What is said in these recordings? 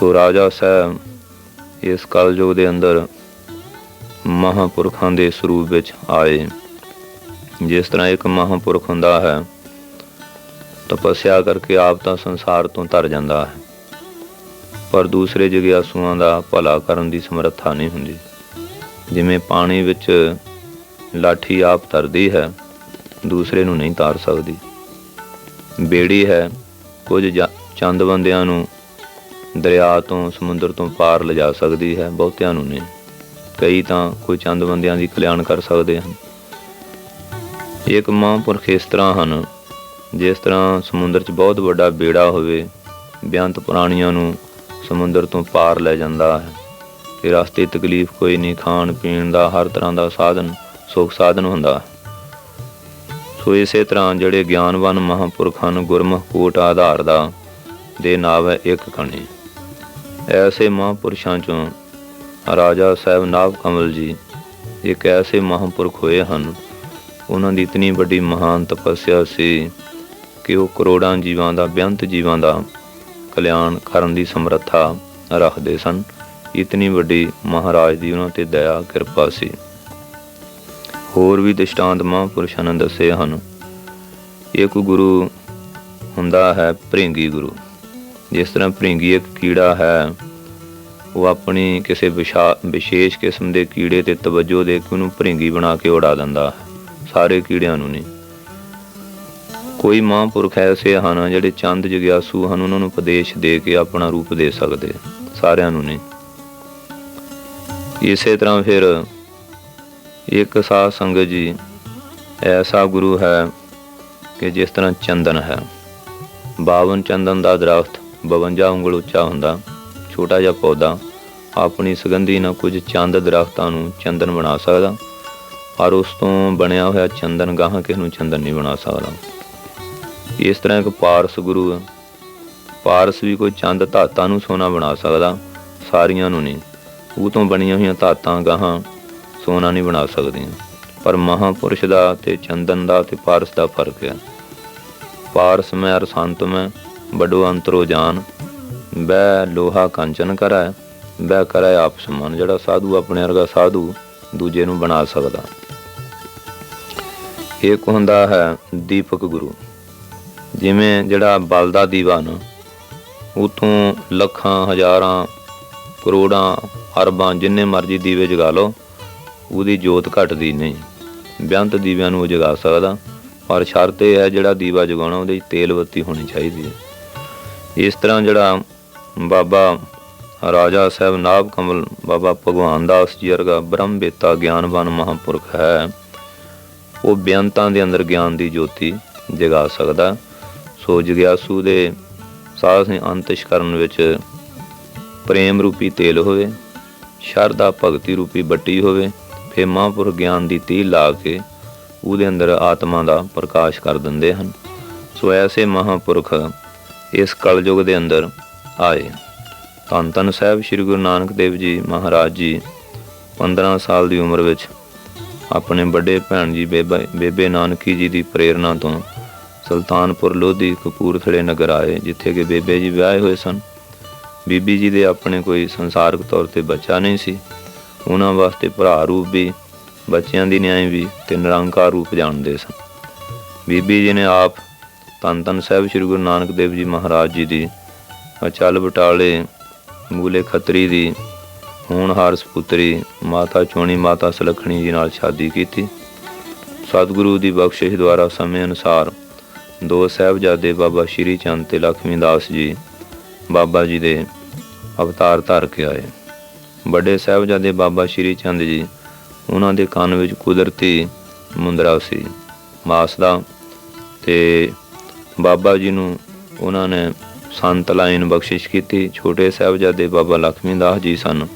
ਸੋ ਰਾਜਾ ਸਾਹਿਬ, ਇਸ ਕਲਯੁਗ ਦੇ ਅੰਦਰ ਮਹਾਪੁਰਖਾਂ ਦੇ ਸਰੂਪ ਵਿੱਚ ਆਏ। ਜਿਸ ਤਰ੍ਹਾਂ ਇੱਕ ਮਹਾਪੁਰਖ ਹੁੰਦਾ ਹੈ, ਤਪੱਸਿਆ ਕਰਕੇ ਆਪ ਤਾਂ ਸੰਸਾਰ ਤੋਂ ਤਰ ਜਾਂਦਾ ਹੈ। ਪਰ ਦੂਸਰੇ ਜਗਿਆਸੂਆਂ ਦਾ ਭਲਾ ਕਰਨ ਦੀ ਸਮਰੱਥਾ ਨਹੀਂ ਹੁੰਦੀ। ਜਿਵੇਂ ਪਾਣੀ ਵਿੱਚ ਲਾਠੀ ਆਪ ਤਰਦੀ ਹੈ, ਦੂਸਰੇ ਨੂੰ ਨਹੀਂ ਤਾਰ ਸਕਦੀ। ਬੇੜੀ ਹੈ, ਕੁਝ ਚੰਦ ਬੰਦਿਆਂ ਨੂੰ ਦਰਿਆ ਤੋਂ, ਸਮੁੰਦਰ ਤੋਂ ਪਾਰ ਲਿਜਾ ਸਕਦੀ ਹੈ ਬਹੁਤਿਆਂ ਨੂੰ ਨਹੀਂ। ਕਈ ਤਾਂ ਕੋਈ ਚੰਦ ਬੰਦਿਆਂ ਦੀ ਕਲਿਆਣ ਕਰ ਸਕਦੇ ਹਨ। ਇੱਕ ਮਹਾਂਪੁਰਖ ਇਸ ਤਰ੍ਹਾਂ ਹਨ, ਜਿਸ ਤਰ੍ਹਾਂ ਸਮੁੰਦਰ 'ਚ ਬਹੁਤ ਵੱਡਾ ਬੇੜਾ ਹੋਵੇ ਬੇਅੰਤ ਪੁਰਾਣੀਆਂ ਨੂੰ ਸਮੁੰਦਰ ਤੋਂ ਪਾਰ ਲੈ ਜਾਂਦਾ ਹੈ। ਕਿ ਰਸਤੇ ਤਕਲੀਫ ਕੋਈ ਨਹੀਂ, ਖਾਣ ਪੀਣ ਦਾ ਹਰ ਤਰ੍ਹਾਂ ਦਾ ਸਾਧਨ, ਸੁੱਖ ਸਾਧਨ ਹੁੰਦਾ ਹੈ। ਸੋ ਇਸੇ ਤਰ੍ਹਾਂ ਜਿਹੜੇ ਗਿਆਨਵਾਨ ਮਹਾਂਪੁਰਖ ਹਨ, ਗੁਰਮੁਖ ਕੋਟ ਆਧਾਰ ਦਾ, ਦੇ ਨਾਮ ਹੈ ਇੱਕ ਕਣੀ। ਐਸੇ ਮਹਾਂਪੁਰਸ਼ਾਂ ਚੋਂ ਰਾਜਾ ਸਾਹਿਬ ਨਾਭ ਕਮਲ ਜੀ ਇੱਕ ਐਸੇ ਮਹਾਂਪੁਰਖ ਹੋਏ ਹਨ ਉਹਨਾਂ ਦੀ ਇਤਨੀ ਵੱਡੀ ਮਹਾਨ ਤਪੱਸਿਆ ਸੀ ਕਿ ਉਹ ਕਰੋੜਾਂ ਜੀਵਾਂ ਦਾ ਬੇਅੰਤ ਜੀਵਾਂ ਦਾ ਕਲਿਆਣ ਕਰਨ ਦੀ ਸਮਰੱਥਾ ਰੱਖਦੇ ਸਨ ਇਤਨੀ ਵੱਡੀ ਮਹਾਰਾਜ ਦੀ ਉਹਨਾਂ ਤੇ ਦਇਆ ਕਿਰਪਾ ਸੀ ਹੋਰ ਵੀ ਦ੍ਰਿਸ਼ਟਾਂਤ ਮਹਾਂਪੁਰਸ਼ਾਂ ਨੇ ਦੱਸੇ ਹਨ ਇੱਕ ਗੁਰੂ ਹੁੰਦਾ ਹੈ ਭ੍ਰਿੰਗੀ ਗੁਰੂ ਜਿਸ ਤਰ੍ਹਾਂ ਭ੍ਰਿੰਗੀ ਇੱਕ ਕੀੜਾ ਹੈ, ਉਹ ਆਪਣੀ ਕਿਸੇ ਵਿਸ਼ਾ- ਵਿਸ਼ੇਸ਼ ਕਿਸਮ ਦੇ ਕੀੜੇ ਤੇ ਤਵੱਜੋ ਦੇ ਕੇ ਉਹਨੂੰ ਭ੍ਰਿੰਗੀ ਬਣਾ ਕੇ ਉਡਾ ਦਿੰਦਾ ਹੈ, ਸਾਰੇ ਕੀੜਿਆਂ ਨੂੰ ਨਹੀਂ। ਕੋਈ ਮਹਾਂਪੁਰਖ ਐਸੇ ਹਨ ਜਿਹੜੇ ਚੰਦ ਜਗਿਆਸੂ ਹਨ, ਉਹਨਾਂ ਨੂੰ ਉਪਦੇਸ਼ ਦੇ ਕੇ ਆਪਣਾ ਰੂਪ ਦੇ ਸਕਦੇ, ਸਾਰਿਆਂ ਨੂੰ ਨਹੀਂ। ਇਸੇ ਤਰ੍ਹਾਂ ਫਿਰ ਇੱਕ ਸਾਧ ਸੰਗਤ ਜੀ ਐਸਾ ਗੁਰੂ ਹੈ ਕਿ ਜਿਸ ਤਰ੍ਹਾਂ ਚੰਦਨ ਹੈ 52 ਚੰਦਨ ਦਾ ਦਰਖਤ 52 ਉਂਗਲ ਉੱਚਾ ਹੁੰਦਾ, ਛੋਟਾ ਜਿਹਾ ਪੌਦਾ ਆਪਣੀ ਸੁਗੰਧੀ ਨਾਲ ਕੁਝ ਚੰਦ ਦਰਖਤਾਂ ਨੂੰ ਚੰਦਨ ਬਣਾ ਸਕਦਾ, ਪਰ ਉਸ ਤੋਂ ਬਣਿਆ ਹੋਇਆ ਚੰਦਨ ਗਾਹਾਂ ਕਿਸ ਨੂੰ ਚੰਦਨ ਨਹੀਂ ਬਣਾ ਸਕਦਾ। ਇਸ ਤਰ੍ਹਾਂ ਇੱਕ ਪਾਰਸ ਗੁਰੂ ਹੈ। ਪਾਰਸ ਵੀ ਕੋਈ ਚੰਦ ਧਾਤਾਂ ਨੂੰ ਸੋਨਾ ਬਣਾ ਸਕਦਾ, ਸਾਰੀਆਂ ਨੂੰ ਨਹੀਂ। ਉਹ ਤੋਂ ਬਣੀਆਂ ਹੋਈਆਂ ਧਾਤਾਂ ਗਾਹਾਂ ਸੋਨਾ ਨਹੀਂ ਬਣਾ ਸਕਦੀਆਂ। ਪਰ ਮਹਾਪੁਰਸ਼ ਦਾ ਤੇ ਚੰਦਨ ਦਾ ਤੇ ਪਾਰਸ ਦਾ ਫ਼ਰਕ ਹੈ। ਪਾਰਸ ਮੈਂ ਅਰਸੰਤ ਮੈਂ ਬਡੋ ਅੰਤਰੋ ਜਾਨ। ਬੈ ਲੋਹਾ ਕੰਚਨ ਕਰੈ ਬੈ ਕਰੈ ਆਪ ਸਮਾਨ, ਜਿਹੜਾ ਸਾਧੂ ਆਪਣੇ ਵਰਗਾ ਸਾਧੂ ਦੂਜੇ ਨੂੰ ਬਣਾ ਸਕਦਾ। ਇੱਕ ਹੁੰਦਾ ਹੈ ਦੀਪਕ ਗੁਰੂ। ਜਿਵੇਂ ਜਿਹੜਾ ਬਲਦਾ ਦੀਵਾ ਨਾ ਉਤੋਂ ਲੱਖਾਂ, ਹਜ਼ਾਰਾਂ, ਕਰੋੜਾਂ, ਅਰਬਾਂ ਜਿੰਨੇ ਮਰਜ਼ੀ ਦੀਵੇ ਜਗਾ ਲਓ, ਉਹਦੀ ਜੋਤ ਘਟਦੀ ਨਹੀਂ। ਬੇਅੰਤ ਦੀਵਿਆਂ ਨੂੰ ਉਹ ਜਗਾ ਸਕਦਾ। ਪਰ ਸ਼ਰਤ ਇਹ ਹੈ ਜਿਹੜਾ ਦੀਵਾ ਜਗਾਉਣਾ, ਉਹਦੇ 'ਚ ਤੇਲ ਬੱਤੀ ਹੋਣੀ ਚਾਹੀਦੀ ਹੈ। ਇਸ ਤਰ੍ਹਾਂ ਜਿਹੜਾ ਬਾਬਾ ਰਾਜਾ ਸਾਹਿਬ ਨਾਭ ਕਮਲ ਬਾਬਾ ਭਗਵਾਨ ਦਾਸ ਜੀ ਵਰਗਾ ਬ੍ਰਹਮ ਬੇਤਾ ਗਿਆਨਵਾਨ ਮਹਾਂਪੁਰਖ ਹੈ, ਉਹ ਬੇਅੰਤਾਂ ਦੇ ਅੰਦਰ ਗਿਆਨ ਦੀ ਜੋਤੀ ਜਗਾ ਸਕਦਾ। ਸੋ ਜਗਿਆਸੂ ਦੇ ਸਾਧ ਸਿੰਘ ਅੰਤਿਸ਼ ਕਰਨ ਵਿੱਚ ਪ੍ਰੇਮ ਰੂਪੀ ਤੇਲ ਹੋਵੇ, ਸ਼ਰਧਾ ਭਗਤੀ ਰੂਪੀ ਬੱਟੀ ਹੋਵੇ, ਫਿਰ ਮਹਾਂਪੁਰਖ ਗਿਆਨ ਦੀ ਤੀਲ ਲਾ ਕੇ ਉਹਦੇ ਅੰਦਰ ਆਤਮਾ ਦਾ ਪ੍ਰਕਾਸ਼ ਕਰ ਦਿੰਦੇ ਹਨ। ਸੋ ਐਸੇ ਮਹਾਂਪੁਰਖ ਇਸ ਕਲਯੁਗ ਦੇ ਅੰਦਰ ਆਏ। ਧੰਨ ਧੰਨ ਸਾਹਿਬ ਸ੍ਰੀ ਗੁਰੂ ਨਾਨਕ ਦੇਵ ਜੀ ਮਹਾਰਾਜ ਜੀ 15 ਸਾਲ ਦੀ ਉਮਰ ਵਿੱਚ ਆਪਣੇ ਵੱਡੇ ਭੈਣ ਜੀ ਬੇਬੇ ਬੇਬੇ ਨਾਨਕੀ ਜੀ ਦੀ ਪ੍ਰੇਰਣਾ ਤੋਂ ਸੁਲਤਾਨਪੁਰ ਲੋਧੀ ਕਪੂਰਥਲੇ ਨਗਰ ਆਏ, ਜਿੱਥੇ ਕਿ ਬੇਬੇ ਜੀ ਵਿਆਹੇ ਹੋਏ ਸਨ। ਬੀਬੀ ਜੀ ਦੇ ਆਪਣੇ ਕੋਈ ਸੰਸਾਰਕ ਤੌਰ ਤੇ ਬੱਚਾ ਨਹੀਂ ਸੀ। ਉਹਨਾਂ ਵਾਸਤੇ ਭਰਾ ਰੂਪ ਵੀ, ਬੱਚਿਆਂ ਦੀ ਨਿਆਈ ਵੀ ਤੇ ਨਿਰੰਕਾਰ ਰੂਪ ਜਾਣਦੇ ਸਨ। ਬੀਬੀ ਜੀ ਨੇ ਆਪ ਧੰਨ ਧੰਨ ਸਾਹਿਬ ਸ੍ਰੀ ਗੁਰੂ ਨਾਨਕ ਦੇਵ ਜੀ ਮਹਾਰਾਜ ਜੀ ਦੀ, ਅਚਲ ਬਟਾਲੇ, ਮੂਲੇ ਖੱਤਰੀ ਦੀ ਹੋਣਹਾਰ ਸਪੁੱਤਰੀ ਮਾਤਾ ਚੋਣੀ, ਮਾਤਾ ਸਲਖਣੀ ਜੀ ਨਾਲ ਸ਼ਾਦੀ ਕੀਤੀ। ਸਤਿਗੁਰੂ ਦੀ ਬਖਸ਼ਿਸ਼ ਦੁਆਰਾ ਸਮੇਂ ਅਨੁਸਾਰ ਦੋ ਸਾਹਿਬਜ਼ਾਦੇ ਬਾਬਾ ਸ਼੍ਰੀ ਚੰਦ ਤੇ ਲਖਮੀ ਦਾਸ ਜੀ, ਬਾਬਾ ਜੀ ਦੇ ਅਵਤਾਰ ਧਾਰ ਕੇ ਆਏ। ਵੱਡੇ ਸਾਹਿਬਜ਼ਾਦੇ ਬਾਬਾ ਸ਼੍ਰੀ ਚੰਦ ਜੀ, ਉਹਨਾਂ ਦੇ ਕੰਨ ਵਿੱਚ ਕੁਦਰਤੀ ਮੁੰਦਰਾ ਸੀ, ਮਾਸ ਦਾ ਤੇ ਬਾਬਾ ਜੀ ਨੂੰ ਉਹਨਾਂ ਨੇ ਸੰਤ ਲਾਈਨ ਬਖਸ਼ਿਸ਼ ਕੀਤੀ, ਛੋਟੇ ਸਾਹਿਬਜ਼ਾਦੇ ਬਾਬਾ ਲਖਮੀ ਦਾਸ ਜੀ ਸਨ।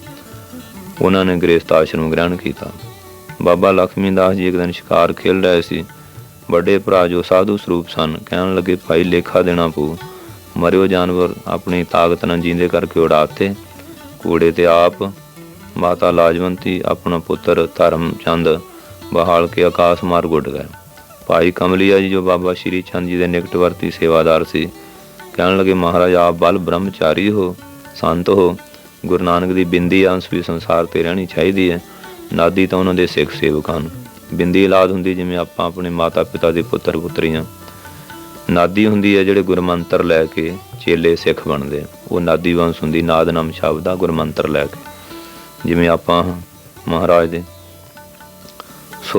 ਉਹਨਾਂ ਨੇ ਗ੍ਰਸਥ ਆਸ਼ਰਮ ਗ੍ਰਹਿਣ ਕੀਤਾ। ਬਾਬਾ ਲਖਮੀ ਦਾਸ ਜੀ ਇੱਕ ਦਿਨ ਸ਼ਿਕਾਰ ਖੇਲ ਰਹੇ ਸੀ। ਵੱਡੇ ਭਰਾ ਜੋ ਸਾਧੂ ਸਰੂਪ ਸਨ, ਕਹਿਣ ਲੱਗੇ, ਭਾਈ, ਲੇਖਾ ਦੇਣਾ ਪਊ। ਮਰਿਓ ਜਾਨਵਰ, ਆਪਣੀ ਤਾਕਤ ਨਾਲ ਜੀਂਦੇ ਕਰਕੇ ਉਡਾਤੇ ਕੂੜੇ ਤੇ ਆਪ, ਮਾਤਾ ਲਾਜਵੰਤੀ, ਆਪਣਾ ਪੁੱਤਰ ਧਰਮ ਚੰਦ ਬਹਾਲ ਕੇ ਆਕਾਸ਼ ਮਾਰ ਗੁੱਡ ਗਏ। ਭਾਈ ਕਮਲੀਆ ਜੀ ਜੋ ਬਾਬਾ ਸ਼੍ਰੀ ਚੰਦ ਜੀ ਦੇ ਨਿਕਟਵਰਤੀ ਸੇਵਾਦਾਰ ਸੀ, ਕਹਿਣ ਲੱਗੇ, ਮਹਾਰਾਜ, ਆਪ ਬਲ ਬ੍ਰਹਮਚਾਰੀ ਹੋ, ਸੰਤ ਹੋ, ਗੁਰੂ ਨਾਨਕ ਦੀ ਬਿੰਦੀ ਅੰਸ਼ ਵੀ ਸੰਸਾਰ ਤੇ ਰਹਿਣੀ ਚਾਹੀਦੀ ਹੈ, ਨਾਦੀ ਤਾਂ ਉਹਨਾਂ ਦੇ ਸਿੱਖ ਸੇਵਕ ਹਨ ਬਿੰਦੀ ਔਲਾਦ ਹੁੰਦੀ ਜਿਵੇਂ ਆਪਾਂ ਆਪਣੇ ਮਾਤਾ ਪਿਤਾ ਦੇ ਪੁੱਤਰ ਪੁੱਤਰੀਆਂ। ਨਾਦੀ ਹੁੰਦੀ ਹੈ ਜਿਹੜੇ ਗੁਰਮੰਤਰ ਲੈ ਕੇ ਚੇਲੇ ਸਿੱਖ ਬਣਦੇ ਉਹ ਨਾਦੀ ਵੰਸ਼ ਹੁੰਦੀ, ਨਾਦ ਨਾਮ ਸ਼ਬਦ ਆ, ਗੁਰਮੰਤਰ ਲੈ ਕੇ। ਜਿਵੇਂ ਆਪਾਂ ਮਹਾਰਾਜ ਦੇ ਸੋ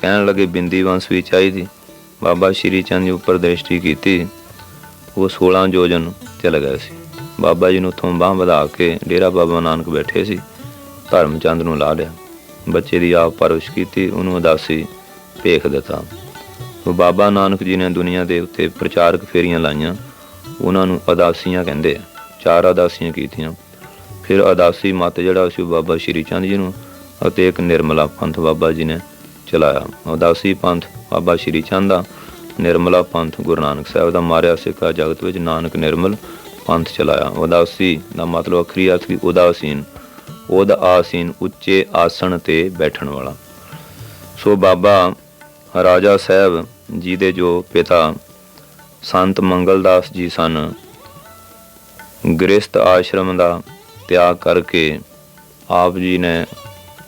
ਕਹਿਣ ਲੱਗੇ ਬਿੰਦੀ ਵੰਸ਼ ਵੀ ਚਾਹੀਦੀ ਬਾਬਾ ਸ਼੍ਰੀ ਚੰਦ ਜੀ ਉੱਪਰ ਦ੍ਰਿਸ਼ਟੀ ਕੀਤੀ। ਉਹ 16 ਜੋਜਨ ਚਲੇ ਗਏ ਸੀ। ਬਾਬਾ ਜੀ ਨੂੰ ਉੱਥੋਂ ਬਾਹ ਵਧਾ ਕੇ ਡੇਰਾ ਬਾਬਾ ਨਾਨਕ ਬੈਠੇ ਸੀ। ਧਰਮਚੰਦ ਨੂੰ ਲਾ ਲਿਆ। ਬੱਚੇ ਦੀ ਆਪ ਪਰਵਿਸ਼ ਕੀਤੀ, ਉਹਨੂੰ ਉਦਾਸੀ ਭੇਖ ਦਿੱਤਾ। ਉਹ ਬਾਬਾ ਨਾਨਕ ਜੀ ਨੇ ਦੁਨੀਆ ਦੇ ਉੱਤੇ ਪ੍ਰਚਾਰਕ ਫੇਰੀਆਂ ਲਾਈਆਂ। ਉਹਨਾਂ ਨੂੰ ਅਦਾਸੀਆਂ ਕਹਿੰਦੇ ਆ। ਚਾਰ ਅਦਾਸੀਆਂ ਕੀਤੀਆਂ। ਫਿਰ ਅਦਾਸੀ ਮਤ ਜਿਹੜਾ ਸੀ ਬਾਬਾ ਸ਼੍ਰੀ ਚੰਦ ਜੀ ਨੂੰ ਅਤੇ ਇੱਕ ਨਿਰਮਲਾ ਪੰਥ ਬਾਬਾ ਜੀ ਨੇ ਚਲਾਇਆ। ਉਦਾਸੀ ਪੰਥ ਬਾਬਾ ਸ਼੍ਰੀ ਚੰਦ ਦਾ, ਨਿਰਮਲਾ ਪੰਥ ਗੁਰੂ ਨਾਨਕ ਸਾਹਿਬ ਦਾ ਮਾਰਿਆ ਸਿੱਖਾ ਜਗਤ ਵਿੱਚ ਨਾਨਕ ਨਿਰਮਲ ਪੰਥ ਚਲਾਇਆ। ਉਦਾਸੀ ਦਾ ਮਤਲਬ ਅਖਰੀ ਅਰਥ ਵੀ ਉਦਾਸੀਨ ਉਦ ਆਸੀਨ ਉੱਚੇ ਆਸਣ ਤੇ ਬੈਠਣ ਵਾਲਾ। ਸੋ ਬਾਬਾ ਰਾਜਾ ਸਾਹਿਬ ਜੀ ਦੇ ਜੋ ਪਿਤਾ ਸੰਤ ਮੰਗਲਦਾਸ ਜੀ ਸਨ, ਗ੍ਰਸਥ ਆਸ਼ਰਮ ਦਾ ਤਿਆਗ ਕਰਕੇ ਆਪ ਜੀ ਨੇ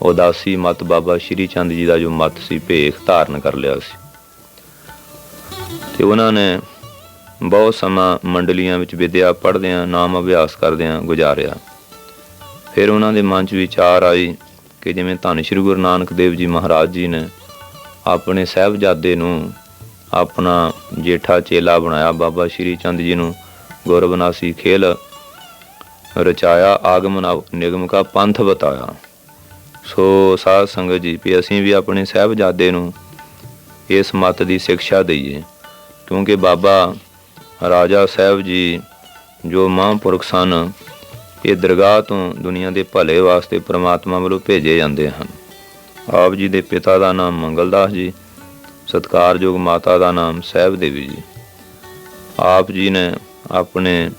ਉਦਾਸੀ ਮਤ ਬਾਬਾ ਸ਼੍ਰੀ ਚੰਦ ਜੀ ਦਾ ਜੋ ਮਤ ਸੀ, ਭੇਖ ਧਾਰਨ ਕਰ ਲਿਆ ਸੀ। ਤੇ ਉਹਨਾਂ ਨੇ ਬਹੁਤ ਸਮਾਂ ਮੰਡਲੀਆਂ ਵਿੱਚ ਵਿਦਿਆ ਪੜ੍ਹਦਿਆਂ, ਨਾਮ ਅਭਿਆਸ ਕਰਦਿਆਂ ਗੁਜ਼ਾਰਿਆ। ਫਿਰ ਉਹਨਾਂ ਦੇ ਮਨ 'ਚ ਵਿਚਾਰ ਆਈ ਕਿ ਜਿਵੇਂ ਧੰਨ ਸ਼੍ਰੀ ਗੁਰੂ ਨਾਨਕ ਦੇਵ ਜੀ ਮਹਾਰਾਜ ਜੀ ਨੇ ਆਪਣੇ ਸਾਹਿਬਜ਼ਾਦੇ ਨੂੰ ਆਪਣਾ ਜੇਠਾ ਚੇਲਾ ਬਣਾਇਆ, ਬਾਬਾ ਸ਼੍ਰੀ ਚੰਦ ਜੀ ਨੂੰ ਗੁਰਬਨਾਸੀ ਖੇਲ ਰਚਾਇਆ, ਆਗਮਨ ਨਿਗਮ ਕਾ ਪੰਥ ਬਤਾਇਆ। ਸੋ ਸਾਧ ਸੰਗਤ ਜੀ, ਵੀ ਅਸੀਂ ਵੀ ਆਪਣੇ ਸਾਹਿਬਜ਼ਾਦੇ ਨੂੰ ਇਸ ਮਤ ਦੀ ਸਿੱਖਿਆ ਦਈਏ। ਕਿਉਂਕਿ ਬਾਬਾ ਰਾਜਾ ਸਾਹਿਬ ਜੀ ਜੋ ਮਹਾਂਪੁਰਖ ਸਨ, ਇਹ ਦਰਗਾਹ ਤੋਂ ਦੁਨੀਆ ਦੇ ਭਲੇ ਵਾਸਤੇ ਪ੍ਰਮਾਤਮਾ ਵੱਲੋਂ ਭੇਜੇ ਜਾਂਦੇ ਹਨ। ਆਪ ਜੀ ਦੇ ਪਿਤਾ ਦਾ ਨਾਮ ਮੰਗਲਦਾਸ ਜੀ, ਸਤਕਾਰਯੋਗ ਮਾਤਾ ਦਾ ਨਾਮ ਸਹਿਬ ਦੇਵੀ ਜੀ। ਆਪ ਜੀ ਨੇ ਆਪਣੇ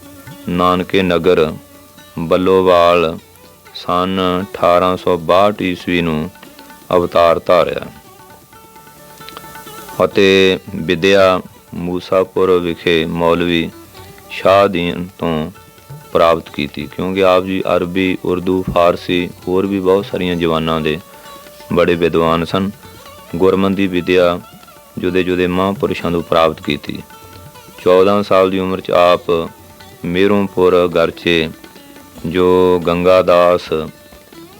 ਨਾਨਕੇ ਨਗਰ ਬੱਲੋਵਾਲ ਸਨ 1862 ਈਸਵੀ ਨੂੰ ਅਵਤਾਰ ਧਾਰਿਆ। ਅਤੇ ਵਿਦਿਆ ਮੂਸਾਪੁਰ ਵਿਖੇ ਮੌਲਵੀ ਸ਼ਾਹ ਦੀਨ ਤੋਂ ਪ੍ਰਾਪਤ ਕੀਤੀ, ਕਿਉਂਕਿ ਆਪ ਜੀ ਅਰਬੀ, ਉਰਦੂ, ਫਾਰਸੀ, ਹੋਰ ਵੀ ਬਹੁਤ ਸਾਰੀਆਂ ਜ਼ਬਾਨਾਂ ਦੇ ਬੜੇ ਵਿਦਵਾਨ ਸਨ। ਗੁਰਮੰਦੀ ਵਿਦਿਆ ਜੁਦੇ ਜੁਦੇ ਮਹਾਂਪੁਰਸ਼ਾਂ ਤੋਂ ਪ੍ਰਾਪਤ ਕੀਤੀ। 14 ਸਾਲ ਦੀ ਉਮਰ 'ਚ ਆਪ ਮੇਰੋਂਪੁਰ ਗਰਚੇ ਜੋ ਗੰਗਾ ਦਾਸ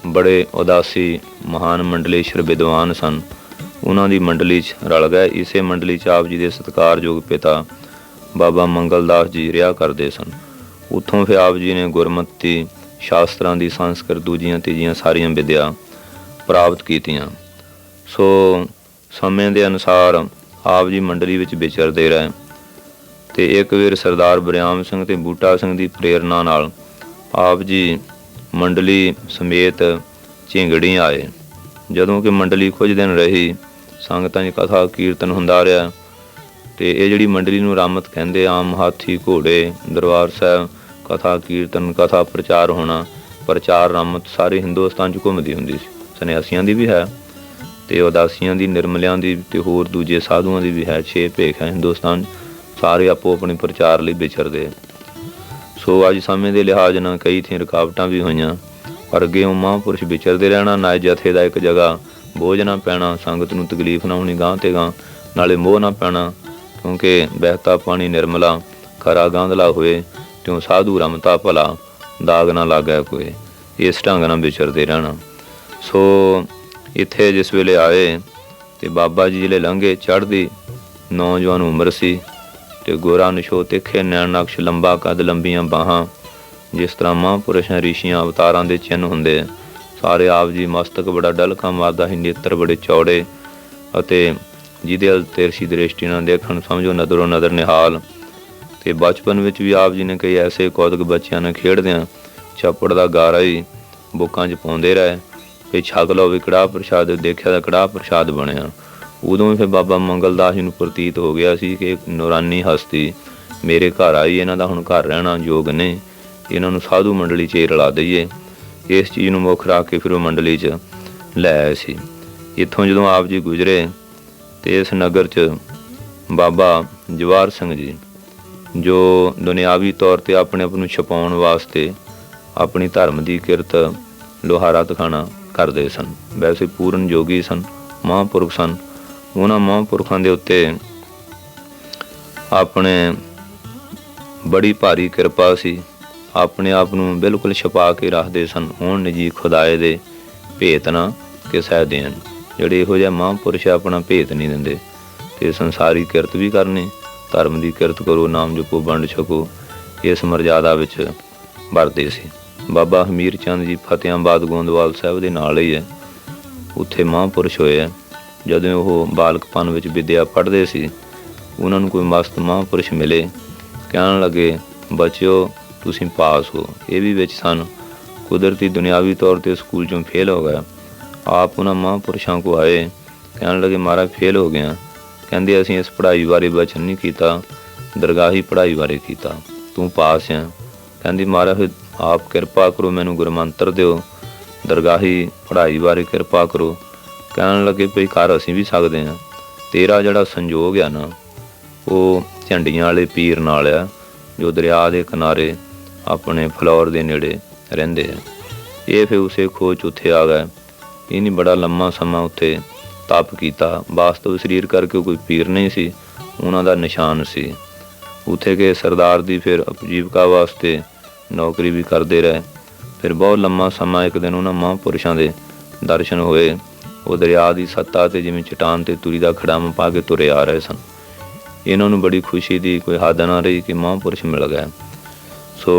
ਬੜੇ ਉਦਾਸੀ, ਮਹਾਨ ਮੰਡਲੇਸ਼ਰ ਵਿਦਵਾਨ ਸਨ। ਉਹਨਾਂ ਦੀ ਮੰਡਲੀ 'ਚ ਰਲ ਗਏ। ਇਸੇ ਮੰਡਲੀ 'ਚ ਆਪ ਜੀ ਦੇ ਸਤਿਕਾਰਯੋਗ ਪਿਤਾ ਬਾਬਾ ਮੰਗਲਦਾਸ ਜੀ ਰਿਹਾ ਕਰਦੇ ਸਨ। ਉੱਥੋਂ ਫਿਰ ਆਪ ਜੀ ਨੇ ਗੁਰਮਤਿ ਸ਼ਾਸਤਰਾਂ ਦੀ ਸੰਸਕ੍ਰਿਤ ਦੂਜੀਆਂ, ਤੀਜੀਆਂ ਸਾਰੀਆਂ ਵਿਦਿਆ ਪ੍ਰਾਪਤ ਕੀਤੀਆਂ। ਸੋ ਸਮੇਂ ਦੇ ਅਨੁਸਾਰ ਆਪ ਜੀ ਮੰਡਲੀ ਵਿੱਚ ਵਿਚਰਦੇ ਰਹੇ ਤੇ ਇੱਕ ਵੇਰ ਸਰਦਾਰ ਬਰਿਆਮ ਸਿੰਘ ਤੇ ਬੂਟਾ ਸਿੰਘ ਦੀ ਪ੍ਰੇਰਣਾ ਨਾਲ ਆਪ ਜੀ ਮੰਡਲੀ ਸਮੇਤ ਝਿੰਗੜੀ ਆਏ। ਜਦੋਂ ਕਿ ਮੰਡਲੀ ਕੁਝ ਦਿਨ ਰਹੀ, ਸੰਗਤਾਂ 'ਚ ਕਥਾ ਕੀਰਤਨ ਹੁੰਦਾ ਰਿਹਾ ਤੇ ਇਹ ਜਿਹੜੀ ਮੰਡਲੀ ਨੂੰ ਰਾਮਤ ਕਹਿੰਦੇ ਆਮ ਹਾਥੀ, ਘੋੜੇ, ਦਰਬਾਰ ਸਾਹਿਬ, ਕਥਾ ਕੀਰਤਨ, ਕਥਾ ਪ੍ਰਚਾਰ ਹੋਣਾ, ਪ੍ਰਚਾਰ ਰਾਮਤ ਸਾਰੇ ਹਿੰਦੁਸਤਾਨ 'ਚ ਘੁੰਮਦੀ ਹੁੰਦੀ ਸੀ। ਸੰਨਿਆਸੀਆਂ ਦੀ ਵੀ ਹੈ ਤੇ ਉਦਾਸੀਆਂ ਦੀ, ਨਿਰਮਲਿਆਂ ਦੀ ਤੇ ਹੋਰ ਦੂਜੇ ਸਾਧੂਆਂ ਦੀ ਵੀ ਹੈ। ਛੇ ਭੇਖ ਹੈ ਹਿੰਦੁਸਤਾਨ ਸਾਰੇ ਆਪੋ ਆਪਣੇ ਪ੍ਰਚਾਰ ਲਈ ਵਿਚਰਦੇ ਸੋ ਅੱਜ ਸਮੇਂ ਦੇ ਲਿਹਾਜ਼ ਨਾਲ ਕਈ ਥੀ ਰੁਕਾਵਟਾਂ ਵੀ ਹੋਈਆਂ। ਪਰ ਅੱਗੇ ਉਹ ਮਹਾਂਪੁਰਸ਼ ਵਿਚਰਦੇ ਰਹਿਣਾ ਨਾ ਜਥੇ ਦਾ ਇੱਕ ਜਗ੍ਹਾ। ਬੋਝ ਨਾ ਪੈਣਾ, ਸੰਗਤ ਨੂੰ ਤਕਲੀਫ ਨਾ ਹੋਣੀ ਗਾਂ ਤੇ ਗਾਂ ਨਾਲੇ ਮੋਹ ਨਾ ਪੈਣਾ, ਕਿਉਂਕਿ ਬਹਿਤਾ ਪਾਣੀ ਨਿਰਮਲਾ, ਖਰਾ ਗਾਂਧਲਾ ਹੋਏ, ਤਿਉ ਸਾਧੂ ਰਮਤਾ ਭਲਾ, ਦਾਗ ਨਾ ਲਾਗੈ ਕੋਈ ਇਸ ਢੰਗ ਨਾਲ ਵਿਚਰਦੇ ਰਹਿਣਾ। ਸੋ ਇੱਥੇ ਜਿਸ ਵੇਲੇ ਆਏ, ਤੇ ਬਾਬਾ ਜੀ ਜਿਹੜੇ ਲੰਘੇ, ਚੜ੍ਹਦੀ ਨੌਜਵਾਨ ਉਮਰ ਸੀ। ਤੇ ਗੋਰਾ ਨਿਸ਼ੋ ਤਿੱਖੇ ਨੈਣ ਨਕਸ਼ ਲੰਬਾ ਕੱਦ ਲੰਬੀਆਂ ਬਾਹਾਂ, ਜਿਸ ਤਰ੍ਹਾਂ ਮਹਾਂਪੁਰਸ਼ਾਂ ਰਿਸ਼ੀਆਂ ਅਵਤਾਰਾਂ ਦੇ ਚਿੰਨ ਹੁੰਦੇ ਆ ਸਾਰੇ ਆਪ ਜੀ ਮਸਤਕ ਬੜਾ ਡਲਖਾ ਮਾਰਦਾ ਹੀ ਨੇਤਰ ਬੜੇ ਚੌੜੇ ਅਤੇ ਜਿਹਦੇ ਵੱਲ ਤਿਰਛੀ ਦ੍ਰਿਸ਼ਟੀ ਨਾਲ ਦੇਖਣ ਸਮਝੋ ਨਦਰੋਂ ਨਦਰ ਨਿਹਾਲ। ਤੇ ਬਚਪਨ ਵਿੱਚ ਵੀ ਆਪ ਜੀ ਨੇ ਕਈ ਐਸੇ ਕੌਤਕ ਬੱਚਿਆਂ ਨਾਲ ਖੇਡਦਿਆਂ ਛੱਪੜ ਦਾ ਗਾਰਾ ਹੀ ਬੁੱਕਾਂ 'ਚ ਪਾਉਂਦੇ ਰਹੇ, ਤੇ ਛਕ ਲਓ ਵੀ ਕੜਾਹ ਪ੍ਰਸ਼ਾਦ, ਦੇਖਿਆ ਤਾਂ ਕੜਾਹ ਪ੍ਰਸ਼ਾਦ ਬਣਿਆ। ਉਦੋਂ ਹੀ ਫਿਰ ਬਾਬਾ ਮੰਗਲਦਾਸ ਜੀ ਨੂੰ ਪ੍ਰਤੀਤ ਹੋ ਗਿਆ ਸੀ ਕਿ ਇੱਕ ਨੂਰਾਨੀ ਹਸਤੀ ਮੇਰੇ ਘਰ ਆਈ, ਇਹਨਾਂ ਦਾ ਹੁਣ ਘਰ ਰਹਿਣਾ ਯੋਗ ਨਹੀਂ ਇਹਨਾਂ ਨੂੰ ਸਾਧੂ ਮੰਡਲੀ 'ਚ ਰਲਾ ਦਈਏ। ਇਸ ਚੀਜ਼ ਨੂੰ ਮੁੱਖ ਰੱਖ ਕੇ ਫਿਰ ਉਹ ਮੰਡਲੀ 'ਚ ਲੈ ਆਏ ਸੀ। ਇੱਥੋਂ ਜਦੋਂ ਆਪ ਜੀ ਗੁਜ਼ਰੇ ਤੇ ਇਸ ਨਗਰ 'ਚ ਬਾਬਾ ਜਵਾਰ ਸਿੰਘ ਜੀ, ਜੋ ਦੁਨਿਆਵੀ ਤੌਰ ਤੇ ਆਪਣੇ ਆਪ ਨੂੰ ਛਪਾਉਣ ਵਾਸਤੇ ਆਪਣੀ ਧਰਮ ਦੀ ਕਿਰਤ ਲੋਹਾਰਾ ਤਖਾਣਾ ਕਰਦੇ ਸਨ। ਵੈਸੇ ਪੂਰਨ ਜੋਗੀ ਸਨ, ਮਹਾਂਪੁਰਖ ਸਨ। ਉਹਨਾਂ ਮਹਾਂਪੁਰਖਾਂ ਦੇ ਉੱਤੇ ਆਪਣੇ ਬੜੀ ਭਾਰੀ ਕਿਰਪਾ ਸੀ। ਆਪਣੇ ਆਪ ਨੂੰ ਬਿਲਕੁਲ ਛਪਾ ਕੇ ਰੱਖਦੇ ਸਨ। ਹੁਣ ਨਿਜੀ ਖੁਦਾਏ ਦੇ ਭੇਤ ਨਾ ਕਿਸੇ ਦੇਣ। ਜਿਹੜੇ ਇਹੋ ਜਿਹੇ ਮਹਾਂਪੁਰਸ਼ ਆਪਣਾ ਭੇਤ ਨਹੀਂ ਦਿੰਦੇ। ਤੇ ਸੰਸਾਰੀ ਕਿਰਤ ਵੀ ਕਰਨੀ, ਧਰਮ ਦੀ ਕਿਰਤ ਕਰੋ, ਨਾਮ ਜਪੋ, ਵੰਡ ਛਕੋ, ਇਸ ਮਰਜ਼ਾਦਾ ਵਿੱਚ ਵਰਦੇ ਸੀ। ਬਾਬਾ ਹਮੀਰ ਚੰਦ ਜੀ ਫਤਿਆਬਾਦ ਗੋਂਦਵਾਲ ਸਾਹਿਬ ਦੇ ਨਾਲ ਹੀ ਹੈ। ਉੱਥੇ ਮਹਾਂਪੁਰਸ਼ ਹੋਏ ਹੈ। ਜਦੋਂ ਉਹ ਬਾਲਕਪਨ ਵਿੱਚ ਵਿਦਿਆ ਪੜ੍ਹਦੇ ਸੀ, ਉਹਨਾਂ ਨੂੰ ਕੋਈ ਮਸਤ ਮਹਾਂਪੁਰਸ਼ ਮਿਲੇ। ਕਹਿਣ ਲੱਗੇ, ਬੱਚਿਓ, ਤੁਸੀਂ ਪਾਸ ਹੋ। ਇਹ ਵੀ ਵਿੱਚ ਸਨ। ਕੁਦਰਤੀ ਦੁਨਿਆਵੀ ਤੌਰ ਤੇ ਸਕੂਲ ਚੋਂ ਫੇਲ ਹੋ ਗਿਆ। ਆਪ ਉਹਨਾਂ ਮਹਾਂਪੁਰਸ਼ਾਂ ਕੋ ਆਏ। ਕਹਿਣ ਲੱਗੇ ਮਾਰਾ ਫੇਲ ਹੋ ਗਿਆ। ਕਹਿੰਦੇ, ਅਸੀਂ ਇਸ ਪੜ੍ਹਾਈ ਬਾਰੇ ਬਚਨ ਨਹੀਂ ਕੀਤਾ। ਦਰਗਾਹੀ ਪੜ੍ਹਾਈ ਬਾਰੇ ਕੀਤਾ। ਤੂੰ ਪਾਸ ਆ ਕਹਿੰਦੀ, ਮਹਾਰਾਜ, ਆਪ ਕਿਰਪਾ ਕਰੋ, ਮੈਨੂੰ ਗੁਰਮੰਤਰ ਦਿਓ। ਦਰਗਾਹੀ ਪੜ੍ਹਾਈ ਬਾਰੇ ਕਿਰਪਾ ਕਰੋ। ਕਹਿਣ ਲੱਗੇ ਭਈ ਕਰ ਅਸੀਂ ਵੀ ਸਕਦੇ ਆ ਤੇਰਾ ਜਿਹੜਾ ਸੰਜੋਗ ਆ ਨਾ, ਉਹ ਝੰਡੀਆਂ ਵਾਲੇ ਪੀਰ ਨਾਲ ਆ, ਜੋ ਦਰਿਆ ਦੇ ਕਿਨਾਰੇ ਆਪਣੇ ਫਲੌਰ ਦੇ ਨੇੜੇ ਰਹਿੰਦੇ ਆ। ਇਹ ਫਿਰ ਉਸੇ ਖੋਜ ਉੱਥੇ ਆ ਗਏ। ਇਹਨੇ ਬੜਾ ਲੰਮਾ ਸਮਾਂ ਉੱਥੇ ਤਪ ਕੀਤਾ। ਵਾਸਤਵ ਸਰੀਰ ਕਰਕੇ ਕੋਈ ਪੀਰ ਨਹੀਂ ਸੀ, ਉਹਨਾਂ ਦਾ ਨਿਸ਼ਾਨ ਸੀ। ਉੱਥੇ ਕੇ ਸਰਦਾਰ ਦੀ ਫਿਰ ਉਪਜੀਵਕਾ ਵਾਸਤੇ ਨੌਕਰੀ ਵੀ ਕਰਦੇ ਰਹੇ। ਫਿਰ ਬਹੁਤ ਲੰਮਾ ਸਮਾਂ ਇੱਕ ਦਿਨ ਉਹਨਾਂ ਮਹਾਂਪੁਰਸ਼ਾਂ ਦੇ ਦਰਸ਼ਨ ਹੋਏ। ਉਹ ਦਰਿਆ ਦੀ ਸੱਤਾ ਤੇ ਜਿਵੇਂ ਚਟਾਨ ਤੇ ਤੁਰੀ ਦਾ ਖੜਾਮ ਪਾ ਕੇ ਤੁਰੇ ਆ ਰਹੇ ਸਨ। ਇਹਨਾਂ ਨੂੰ ਬੜੀ ਖੁਸ਼ੀ ਦੀ ਕੋਈ ਹੱਦ ਨਾ ਰਹੀ ਕਿ ਮਹਾਂਪੁਰਸ਼ ਮਿਲ ਗਏ ਸੋ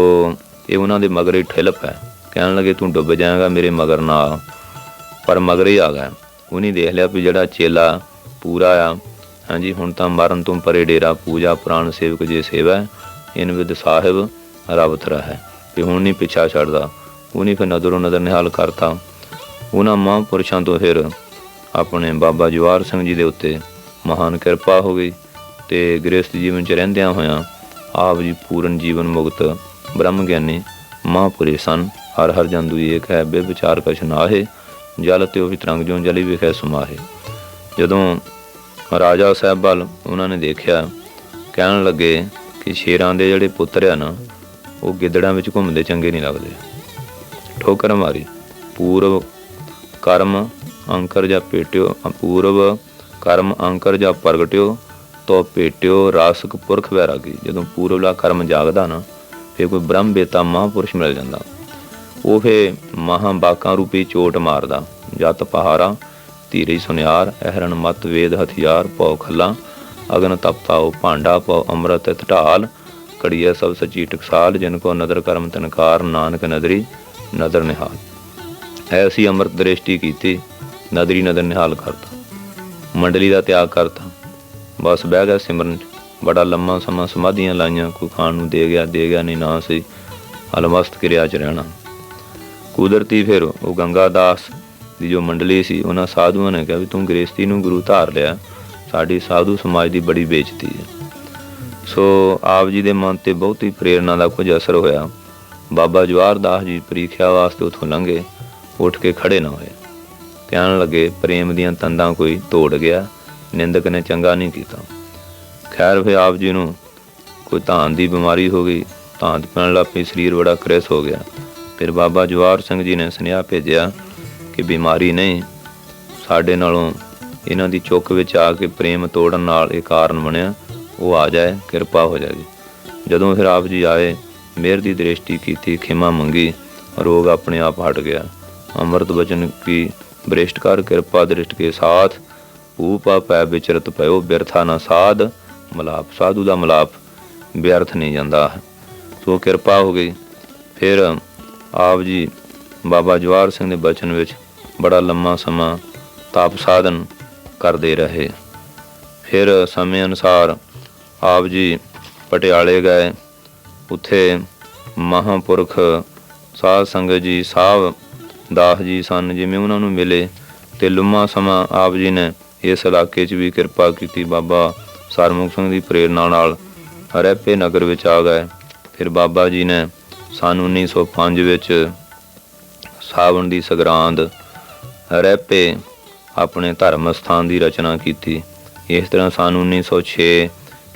ਇਹ ਉਹਨਾਂ ਦੇ ਮਗਰੇ ਠਿਲਪ ਹੈ। ਕਹਿਣ ਲੱਗੇ, ਤੂੰ ਡੁੱਬ ਜਾਏਗਾ ਮੇਰੇ ਮਗਰ ਨਾ ਪਰ ਮਗਰ ਹੀ ਆ ਗਿਆ। ਉਹਨੇ ਦੇਖ ਲਿਆ ਵੀ ਜਿਹੜਾ ਚੇਲਾ ਪੂਰਾ ਆ। ਹਾਂਜੀ, ਹੁਣ ਤਾਂ ਮਰਨ ਤੋਂ ਪਰੇ ਡੇਰਾ, ਪੂਜਾ, ਪ੍ਰਾਣ ਸੇਵਕ ਜੇ ਸੇਵਾ ਇਨ ਵਿਦ ਸਾਹਿਬ ਰੱਬ ਥਰਾ ਹੈ। ਵੀ ਹੁਣ ਨਹੀਂ ਪਿੱਛਾ ਛੱਡਦਾ। ਉਹਨੇ ਫਿਰ ਨਜ਼ਰੋਂ ਨਜ਼ਰ ਨਿਹਾਲ ਕਰਤਾ। ਉਹਨਾਂ ਮਹਾਂਪੁਰਸ਼ਾਂ ਤੋਂ ਫਿਰ ਆਪਣੇ ਬਾਬਾ ਜਵਾਰ ਸਿੰਘ ਜੀ ਦੇ ਉੱਤੇ ਮਹਾਨ ਕਿਰਪਾ ਹੋ ਗਈ ਤੇ ਗ੍ਰਸਥ ਜੀਵਨ ਚ ਰਹਿੰਦਿਆਂ ਹੋਇਆਂ ਆਪ ਜੀ ਪੂਰਨ ਜੀਵਨ ਮੁਕਤ ਬ੍ਰਹਮ ਗਿਆਨੀ ਮਹਾਂਪੁਰਸ਼ ਸਨ। ਹਰ ਹਰ ਜੰਦੂ ਏਕ ਹੈ, ਬੇਵਿਚਾਰ ਕਛ ਨਾਹੇ ਜਲ ਤੇ ਉਹ ਤਰੰਗ ਜੋ ਜਲੀ ਵਿਖੇ ਸਮਾਹੇ ਜਦੋਂ ਰਾਜਾ ਸਾਹਿਬ ਵੱਲ ਉਹਨਾਂ ਨੇ ਦੇਖਿਆ, ਕਹਿਣ ਲੱਗੇ ਕਿ ਸ਼ੇਰਾਂ ਦੇ ਜਿਹੜੇ ਪੁੱਤਰ ਆ ਨਾ, ਉਹ ਗਿੱਦੜਾਂ ਵਿੱਚ ਘੁੰਮਦੇ ਚੰਗੇ ਨਹੀਂ ਲੱਗਦੇ। ਠੋਕਰ ਮਾਰੀ ਪੂਰਬ ਕਰਮ ਅੰਕਰ ਜਾਂ ਪੇਟਿਓ ਪੂਰਵ ਕਰਮ ਅੰਕਰ ਜਾਂ ਪ੍ਰਗਟਿਓ, ਤੋ ਪੇਟਿਓ ਰਾਸਕ ਪੁਰਖ ਵੈਰਾਗੀ। ਜਦੋਂ ਪੂਰਵਲਾ ਕਰਮ ਜਾਗਦਾ ਨਾ ਫੇ ਕੋਈ ਬ੍ਰਹਮ ਬੇਤਾ ਮਹਾਂਪੁਰਸ਼ ਮਿਲ ਜਾਂਦਾ। ਉਹ ਫੇ ਮਹਾਂਬਾਕਾਂ ਰੂਪੀ ਚੋਟ ਮਾਰਦਾ। ਜਤ ਪਹਾਰਾ ਧੀਰੇ ਸੁਨਿਆਰ, ਅਹਰਣ ਮਤ ਵੇਦ ਹਥਿਆਰ, ਭਉ ਖੱਲਾ, ਅਗਨ ਤਪਤਾਉ ਭਾਂਡਾ, ਭਉ ਅੰਮ੍ਰਿਤ ਢਾਲ ਕੜੀਐ ਸਭ ਸਚੀ ਟਕਸਾਲ, ਜਿਨ ਕੋ ਨਦਰ ਕਰਮ ਤਨਕਾਰ ਨਾਨਕ ਨਦਰੀ, ਨਦਰ ਨਿਹਾਲ। ਐਸੀ ਅੰਮ੍ਰਿਤ ਦ੍ਰਿਸ਼ਟੀ ਕੀਤੀ, ਨਦਰੀ ਨਦਰ ਨਿਹਾਲ ਕਰਤਾ। ਮੰਡਲੀ ਦਾ ਤਿਆਗ ਕਰਤਾ। ਬਸ ਬਹਿ ਗਿਆ ਸਿਮਰਨ 'ਚ। ਬੜਾ ਲੰਮਾ ਸਮਾਂ ਸਮਾਧੀਆਂ ਲਾਈਆਂ, ਕੋਈ ਖਾਣ ਨੂੰ ਦੇ ਗਿਆ ਦੇ ਗਿਆ ਨਹੀਂ, ਨਾ ਸੀ ਹਲਮਸਤ ਕਿਰਿਆ ਚ ਰਹਿਣਾ। ਕੁਦਰਤੀ ਫਿਰ ਉਹ ਗੰਗਾ ਦਾਸ ਦੀ ਜੋ ਮੰਡਲੀ ਸੀ, ਉਹਨਾਂ ਸਾਧੂਆਂ ਨੇ ਕਿਹਾ ਵੀ ਤੂੰ ਗ੍ਰੇਸਤੀ ਨੂੰ ਗੁਰੂ ਧਾਰ ਲਿਆ। ਸਾਡੀ ਸਾਧੂ ਸਮਾਜ ਦੀ ਬੜੀ ਬੇਇੱਜ਼ਤੀ ਹੈ। ਸੋ ਆਪ ਜੀ ਦੇ ਮਨ ਤੇ ਬਹੁਤ ਹੀ ਪ੍ਰੇਰਣਾ ਦਾ ਕੁਝ ਅਸਰ ਹੋਇਆ। ਬਾਬਾ ਜਵਾਰ ਦਾਸ ਜੀ ਪ੍ਰੀਖਿਆ ਵਾਸਤੇ ਉਥੋਂ ਲੰਘੇ। ਉੱਠ ਕੇ ਖੜੇ ਨਾ ਹੋਏ। ਕਹਿਣ ਲੱਗੇ ਪ੍ਰੇਮ ਦੀਆਂ ਤੰਦਾਂ ਕੋਈ ਤੋੜ ਗਿਆ, ਨਿੰਦਕ ਨੇ ਚੰਗਾ ਨਹੀਂ ਕੀਤਾ। ਖੈਰ ਫਿਰ ਆਪ ਜੀ ਨੂੰ ਕੋਈ ਧਾਨ ਦੀ ਬਿਮਾਰੀ ਹੋ ਗਈ, ਧਾਨ ਪੈਣ ਲੱਗ ਪਈ, ਸਰੀਰ ਬੜਾ ਕ੍ਰਿਸ ਹੋ ਗਿਆ। ਫਿਰ ਬਾਬਾ ਜਵਾਰ ਸਿੰਘ ਜੀ ਨੇ ਸੁਨੇਹਾ ਭੇਜਿਆ ਕਿ ਬਿਮਾਰੀ ਨਹੀਂ, ਸਾਡੇ ਨਾਲੋਂ ਇਹਨਾਂ ਦੀ ਚੁੱਕ ਵਿੱਚ ਆ ਕੇ ਪ੍ਰੇਮ ਤੋੜਨ ਨਾਲ ਇਹ ਕਾਰਨ ਬਣਿਆ, ਉਹ ਆ ਜਾਏ, ਕਿਰਪਾ ਹੋ ਜਾਏਗੀ ਜਦੋਂ ਫਿਰ ਆਪ ਜੀ ਆਏ, ਮਿਹਰ ਦੀ ਦ੍ਰਿਸ਼ਟੀ ਕੀਤੀ, ਖਿਮਾ ਮੰਗੀ, ਰੋਗ ਆਪਣੇ ਆਪ ਹਟ ਗਿਆ। ਅੰਮ੍ਰਿਤ ਬਚਨ ਕੀ ਬ੍ਰਿਸ਼ਟਕਾਰ ਕਿਰਪਾ ਦ੍ਰਿਸ਼ਟ ਕੇ ਸਾਥ ਊਪਾ ਪੈ ਵਿਚਰਤ ਪਇਓ ਬਿਰਥਾ ਨਾ ਸਾਧ, ਮਲਾਪ ਸਾਧੂ ਦਾ ਮਲਾਪ ਬਿਅਰਥ ਨਹੀਂ ਜਾਂਦਾ। ਸੋ ਕਿਰਪਾ ਹੋ ਗਈ। ਫਿਰ ਆਪ ਜੀ ਬਾਬਾ ਜਵਾਰ ਸਿੰਘ ਦੇ ਬਚਨ ਵਿੱਚ ਬੜਾ ਲੰਮਾ ਸਮਾਂ ਤਾਪ ਸਾਧਨ ਕਰਦੇ ਰਹੇ। ਫਿਰ ਸਮੇਂ ਅਨੁਸਾਰ ਆਪ ਜੀ ਪਟਿਆਲੇ ਗਏ। ਉੱਥੇ ਮਹਾਂਪੁਰਖ ਸਾਧ ਸੰਗਤ ਜੀ ਸਾਹਿਬ ਦਾਸ ਜੀ ਸਨ ਜਿਵੇਂ ਉਹਨਾਂ ਨੂੰ ਮਿਲੇ ਤੇ ਲੰਮਾ ਸਮਾਂ ਆਪ ਜੀ ਨੇ ਇਸ ਇਲਾਕੇ 'ਚ ਵੀ ਕਿਰਪਾ ਕੀਤੀ ਬਾਬਾ ਸਰਮੁਖ ਸਿੰਘ ਦੀ ਪ੍ਰੇਰਣਾ ਨਾਲ। ਰੈਪੇ ਨਗਰ ਵਿੱਚ ਆ ਗਏ। ਫਿਰ ਬਾਬਾ ਜੀ ਨੇ ਸਨ 1905 ਵਿੱਚ ਸਾਵਣ ਦੀ ਸਗਰਾਂਦ ਰੈਪੇ ਆਪਣੇ ਧਰਮ ਸਥਾਨ ਦੀ ਰਚਨਾ ਕੀਤੀ। ਇਸ ਤਰ੍ਹਾਂ ਸਨ 1906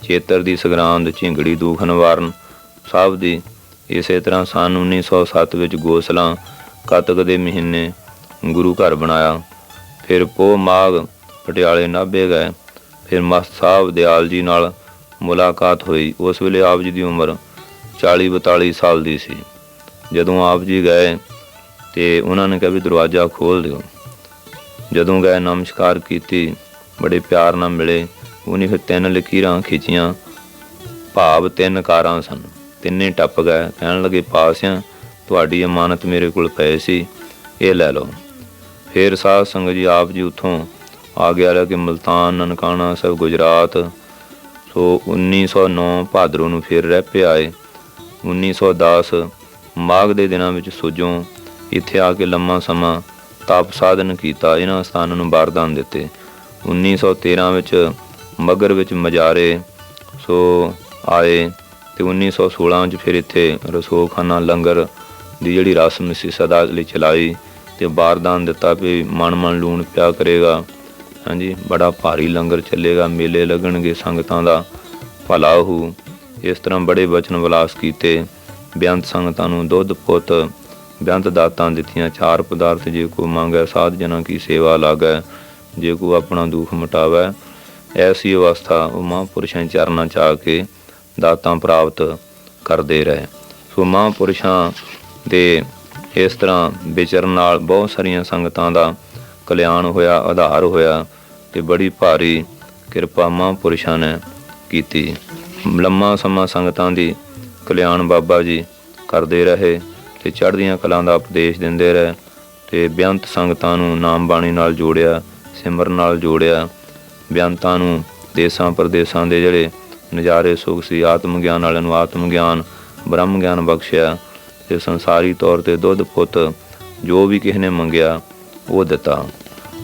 ਚੇਤਰ ਦੀ ਸਗਰਾਂਦ ਝਿੰਗੜੀ ਦੂਖ ਨਿਵਾਰਨ ਸਾਹਿਬ ਦੀ ਇਸੇ ਤਰ੍ਹਾਂ ਸਨ 1907 ਵਿੱਚ ਗੋਸਲਾਂ ਕੱਤਕ ਦੇ ਮਹੀਨੇ ਗੁਰੂ ਘਰ ਬਣਾਇਆ। ਫਿਰ ਪੋ ਮਾਘ ਪਟਿਆਲੇ ਨਾਭੇ ਗਏ। ਫਿਰ ਮਸਤ ਸਾਹਿਬ ਦਿਆਲ ਜੀ ਨਾਲ ਮੁਲਾਕਾਤ ਹੋਈ। ਉਸ ਵੇਲੇ ਆਪ ਜੀ ਦੀ ਉਮਰ 40 42 ਸਾਲ ਦੀ ਸੀ। ਜਦੋਂ ਆਪ ਜੀ ਗਏ ਤੇ ਉਹਨਾਂ ਨੇ ਕਿਹਾ ਵੀ ਦਰਵਾਜ਼ਾ ਖੋਲ ਦਿਓ। ਜਦੋਂ ਗਏ ਨਮਸਕਾਰ ਕੀਤੀ, ਬੜੇ ਪਿਆਰ ਨਾਲ ਮਿਲੇ। ਉਹਨੇ ਫਿਰ ਤਿੰਨ ਲਕੀਰਾਂ ਖਿੱਚੀਆਂ। ਭਾਵ ਤਿੰਨ ਕਾਰਾਂ ਸਨ। ਤਿੰਨੇ ਟੱਪ ਗਏ। ਕਹਿਣ ਲੱਗੇ, ਪਾਸਿਆਂ ਤੁਹਾਡੀ ਅਮਾਨਤ ਮੇਰੇ ਕੋਲ ਪਏ ਸੀ, ਇਹ ਲੈ ਲਓ। ਫਿਰ ਸਾਧ ਸੰਗਤ ਜੀ ਆਪ ਜੀ ਉਥੋਂ ਆ ਗਿਆ ਰਿਹਾ ਕਿ ਮਲਤਾਨ, ਨਨਕਾਣਾ ਸਭ ਗੁਜਰਾਤ, ਸੋ 1909 ਭਾਦਰੋਂ ਨੂੰ ਫਿਰ ਰਹਿ ਪਏ ਆਏ। 1910 ਮਾਘ ਦੇ ਦਿਨਾਂ ਵਿੱਚ ਸੁਜੋਂ ਇੱਥੇ ਆ ਕੇ ਲੰਮਾ ਸਮਾਂ ਤਪ ਸਾਧਨ ਕੀਤਾ, ਇਹਨਾਂ ਸਥਾਨਾਂ ਨੂੰ ਵਰਦਾਨ ਦਿੱਤੇ। 1913 ਵਿੱਚ ਮਗਰ ਵਿੱਚ ਮਜਾਰੇ, ਸੋ ਆਏ ਤੇ 1916 ਵਿੱਚ ਫਿਰ ਇੱਥੇ ਰਸੋਖਾਨਾ, ਲੰਗਰ ਦੀ ਜਿਹੜੀ ਰਸਮ ਸੀ ਸਦਾ ਲਈ ਚਲਾਈ ਤੇ ਬਾਰਦਾਨ ਦਿੱਤਾ ਵੀ ਮਨ ਮਨ ਲੂਣ ਪਿਆ ਕਰੇਗਾ। ਹਾਂਜੀ, ਬੜਾ ਭਾਰੀ ਲੰਗਰ ਚੱਲੇਗਾ, ਮੇਲੇ ਲੱਗਣਗੇ ਸੰਗਤਾਂ ਦਾ, ਭਲਾ ਹੋ ਇਸ ਤਰ੍ਹਾਂ ਬੜੇ ਬਚਨ ਵਿਲਾਸ ਕੀਤੇ। ਬੇਅੰਤ ਸੰਗਤਾਂ ਨੂੰ ਦੁੱਧ, ਪੁੱਤ ਬੇਅੰਤ ਦਾਤਾਂ ਦਿੱਤੀਆਂ, ਚਾਰ ਪਦਾਰਥ ਜੇ ਕੋ ਮੰਗੈ, ਸਾਧ ਜਨਾਂ ਕੀ ਸੇਵਾ ਲਾਗੈ, ਜੇ ਕੋ ਆਪਣਾ ਦੁੱਖ ਮਿਟਾਵੈ। ਐਸੀ ਅਵਸਥਾ ਉਹ ਮਹਾਂਪੁਰਸ਼ਾਂ ਚਰਨਾਂ ਚ ਆ ਕੇ ਦਾਤਾਂ ਪ੍ਰਾਪਤ ਕਰਦੇ ਰਹੇ। ਸੋ ਮਹਾਂਪੁਰਸ਼ਾਂ ਦੇ ਇਸ ਤਰ੍ਹਾਂ ਵਿਚਰਨ ਨਾਲ ਬਹੁਤ ਸਾਰੀਆਂ ਸੰਗਤਾਂ ਦਾ ਕਲਿਆਣ ਹੋਇਆ, ਆਧਾਰ ਹੋਇਆ ਤੇ ਬੜੀ ਭਾਰੀ ਕਿਰਪਾ ਮਹਾਂਪੁਰਸ਼ਾਂ ਨੇ ਕੀਤੀ। ਲੰਮਾ ਸਮਾਂ ਸੰਗਤਾਂ ਦੀ ਕਲਿਆਣ ਬਾਬਾ ਜੀ ਕਰਦੇ ਰਹੇ ਤੇ ਚੜ੍ਹਦੀਆਂ ਕਲਾਂ ਦਾ ਉਪਦੇਸ਼ ਦਿੰਦੇ ਰਹੇ ਤੇ ਬੇਅੰਤ ਸੰਗਤਾਂ ਨੂੰ ਨਾਮ ਬਾਣੀ ਨਾਲ ਜੋੜਿਆ ਸਿਮਰਨ ਨਾਲ ਜੋੜਿਆ ਬੇਅੰਤਾਂ ਨੂੰ ਦੇਸਾਂ ਪ੍ਰਦੇਸਾਂ ਦੇ ਜਿਹੜੇ ਨਜ਼ਾਰੇ ਸੁਖ ਸੀ, ਆਤਮ ਗਿਆਨ ਵਾਲਿਆਂ ਨੂੰ ਆਤਮ ਗਿਆਨ, ਬ੍ਰਹਮ ਗਿਆਨ ਬਖਸ਼ਿਆ ਤੇ ਸੰਸਾਰੀ ਤੌਰ ਤੇ ਦੁੱਧ ਪੁੱਤ ਜੋ ਵੀ ਕਿਸੇ ਨੇ ਮੰਗਿਆ, ਉਹ ਦਿੱਤਾ।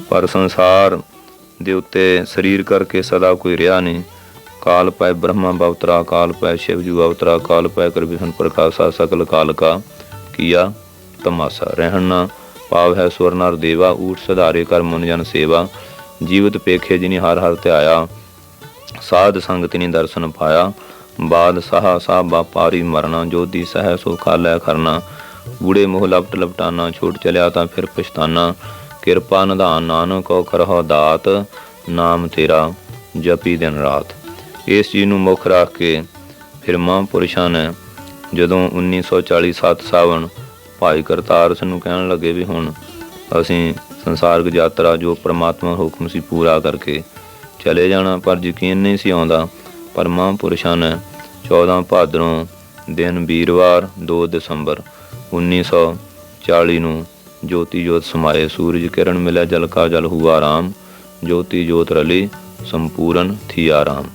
ਪਰ ਸੰਸਾਰ ਦੇ ਉੱਤੇ ਸਰੀਰ ਕਰਕੇ ਸਦਾ ਕੋਈ ਰਿਹਾ ਨਹੀਂ। ਕਾਲ ਪੈ ਬ੍ਰਹਮਾ ਬਵਤਰਾ ਕਾਲ ਪੈ ਸ਼ਿਵ ਜੂ ਅਵਤਰਾ ਕਾਲ ਪੈ ਕਰ ਪ੍ਰਕਾਸ਼ਾ ਸਕਲ ਕਾਲ ਕਾ ਕੀਆ ਤਮਾਸਾ। ਰਹਿਣਾ ਪਾਵ ਹੈ ਸਵਰਨਾਰ ਦੇਵਾ, ਊਠ ਸਧਾਰੇ ਕਰ ਮਨ ਜਨ ਸੇਵਾ। ਜੀਵਤ ਪੇਖੇ ਜਿਨੀ ਹਰ ਹਰ ਤੇ ਆਇਆ, ਸਾਧ ਸੰਗਤ ਨੇ ਦਰਸ਼ਨ ਪਾਇਆ। ਬਾਦ ਸਹਾ ਸਾਬਾ ਪਾਰੀ ਮਰਨਾ ਜੋਦੀ ਸਹਿ ਸੋ ਕਾਲੈ ਕਰਨਾ ਬੂੜੇ ਮੋਹ ਲਪਟ ਲਪਟਾਨਾ, ਛੋਟ ਚਲਿਆ ਤਾਂ ਫਿਰ ਪਛਤਾਨਾ। ਕਿਰਪਾ ਨਿਧਾਨ ਨਾਨਕ ਕੋ ਕਰਹੁ ਦਾਤ, ਨਾਮ ਤੇਰਾ ਜਪੀ ਦਿਨ ਰਾਤ। ਇਸ ਚੀਜ਼ ਨੂੰ ਮੁੱਖ ਰੱਖ ਕੇ ਫਿਰ ਮਹਾਂਪੁਰਸ਼ਾਂ ਨੇ ਜਦੋਂ 1947 ਸਾਵਣ ਭਾਈ ਕਰਤਾਰ ਸਿੰਘ ਨੂੰ ਕਹਿਣ ਲੱਗੇ ਵੀ ਹੁਣ ਅਸੀਂ ਸੰਸਾਰਕ ਯਾਤਰਾ ਜੋ ਪ੍ਰਮਾਤਮਾ ਹੁਕਮ ਸੀ ਪੂਰਾ ਕਰਕੇ ਚਲੇ ਜਾਣਾ, ਪਰ ਯਕੀਨ ਨਹੀਂ ਸੀ ਆਉਂਦਾ। ਪਰਮਾ ਪੁਰਸ਼ਾਂ ਨੇ 14 ਭਾਦਰੋਂ ਦਿਨ ਵੀਰਵਾਰ 2 ਦਸੰਬਰ 1940 ਨੂੰ ਜੋਤੀ ਜੋਤ ਸਮਾਏ। ਸੂਰਜ ਕਿਰਨ ਮਿਲਿਆ, ਜਲ ਕਾ ਜਲ ਹੁਆ ਰਾਮ। ਜੋਤੀ ਜੋਤ ਰਲੀ, ਸੰਪੂਰਨ ਥੀ ਆਰਾਮ